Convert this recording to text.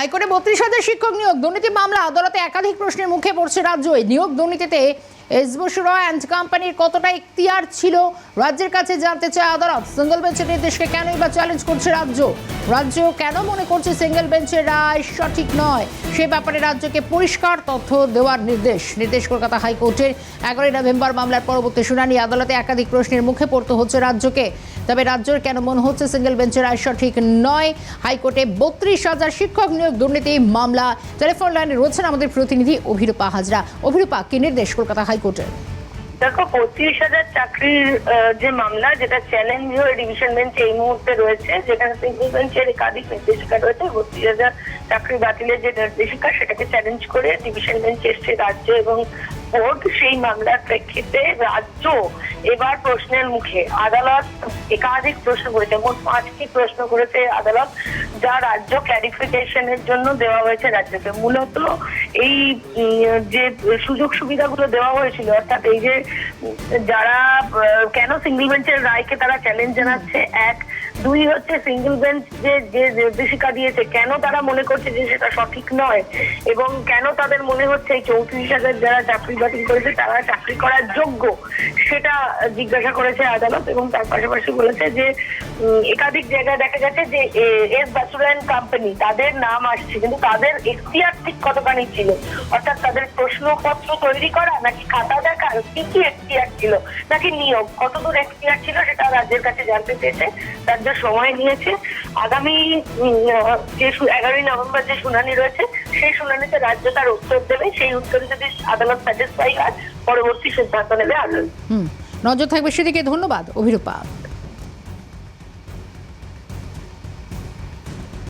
হাইকোর্টে বত্রিশ হাজার শিক্ষক নিয়োগ। দুর্নীতি মামলা আদালতে একাধিক প্রশ্নের মুখে পড়ছে রাজ্য এই নিয়োগ। দুর্নীতিতে এসবসুরা অ্যান্ড কোম্পানির কতটা ইখতিয়ার ছিল রাজ্যের কাছে জানতে চায় আদালত। সিঙ্গেল বেঞ্চের নির্দেশকে কেনই বা চ্যালেঞ্জ করছে রাজ্য? রাজ্য কেন মনে করছে সিঙ্গেল বেঞ্চের রায় সঠিক নয়? সে ব্যাপারে রাজ্যকে পরিষ্কার তথ্য দেওয়ার নির্দেশ। নির্দেশ কলকাতা হাইকোর্টের এগারোই নভেম্বর মামলার পরবর্তী শুনানি। আদালতে একাধিক প্রশ্নের মুখে পড়তে হচ্ছে রাজ্যকে। তবে রাজ্যের কেন মনে হচ্ছে সিঙ্গেল বেঞ্চের রায় সঠিক নয়? হাইকোর্টে বত্রিশ হাজার শিক্ষক নিয়োগ দুর্নীতি, মামলা, টেলিফোন লাইনে রয়েছেন আমাদের প্রতিনিধি অভিরূপা হাজরা। অভিরূপা, কি নির্দেশ কলকাতা হাইকোর্টের? দেখো, পঁচিশ হাজার চাকরির যে মামলা, যেটা চ্যালেঞ্জ হয়ে ডিভিশন বেঞ্চ এই মুহূর্তে রয়েছে, যেখানে সিঙ্গল বেঞ্চের একাধিক নির্দেশিকা রয়েছে, বত্রিশ হাজার চাকরি বাতিলের যে নির্দেশিকা, সেটাকে চ্যালেঞ্জ করে ডিভিশন বেঞ্চ এসছে রাজ্য এবং বোর্ড সেই মামলার প্রেক্ষিতে রাজ্য এবার প্রশ্নের মুখে। আদালত একাধিক প্রশ্ন করেছে, মোট পাঁচটি প্রশ্ন করেছে আদালত। যা রাজ্য ক্লারিফিকেশনের জন্য দেওয়া হয়েছে রাজ্যকে। মূলত এই যে সুযোগ সুবিধাগুলো দেওয়া হয়েছিল, অর্থাৎ এই যে যারা কেন সিঙ্গল বেঞ্চের রায়কে তারা চ্যালেঞ্জ জানাচ্ছে, এক দুই হচ্ছে সিঙ্গল বেঞ্চ যে যে নির্দেশিকা দিয়েছে, কেন তারা মনে করছে যে সেটা সঠিক নয়? এবং কেন তাদের মনে হচ্ছে চৌত্রিশ হাজার যারা চাকরি বাতিল করেছে, তারা চাকরি করার যোগ্য? সেটা জিজ্ঞাসা করেছে আদালত এবং তার পাশাপাশি বলেছে যে একাধিক জায়গায় দেখা গেছে যে এস বাসুরায়ন কোম্পানি তাদের নাম আসছে, কিন্তু তাদের এখতিয়ার ঠিক কতখানি ছিল? অর্থাৎ তাদের প্রশ্নপত্র তৈরি করা, নাকি খাতা দেখার কি কি এখতিয়ার ছিল, নাকি নিয়োগ? কতদূর এখতিয়ার ছিল সেটা রাজ্যের কাছে জানতে চেয়েছে রাজ্য সময় নিয়েছে, আগামী যে এগারোই নভেম্বর যে শুনানি রয়েছে, সেই শুনানিতে রাজ্য তার উত্তর দেবে, সেই উত্তরে যদি আদালত স্যাটিসফাই হয়, পরবর্তী সিদ্ধান্ত নেবে আদালত। নজর থাকবে সেদিকে, ধন্যবাদ, অভিরূপা।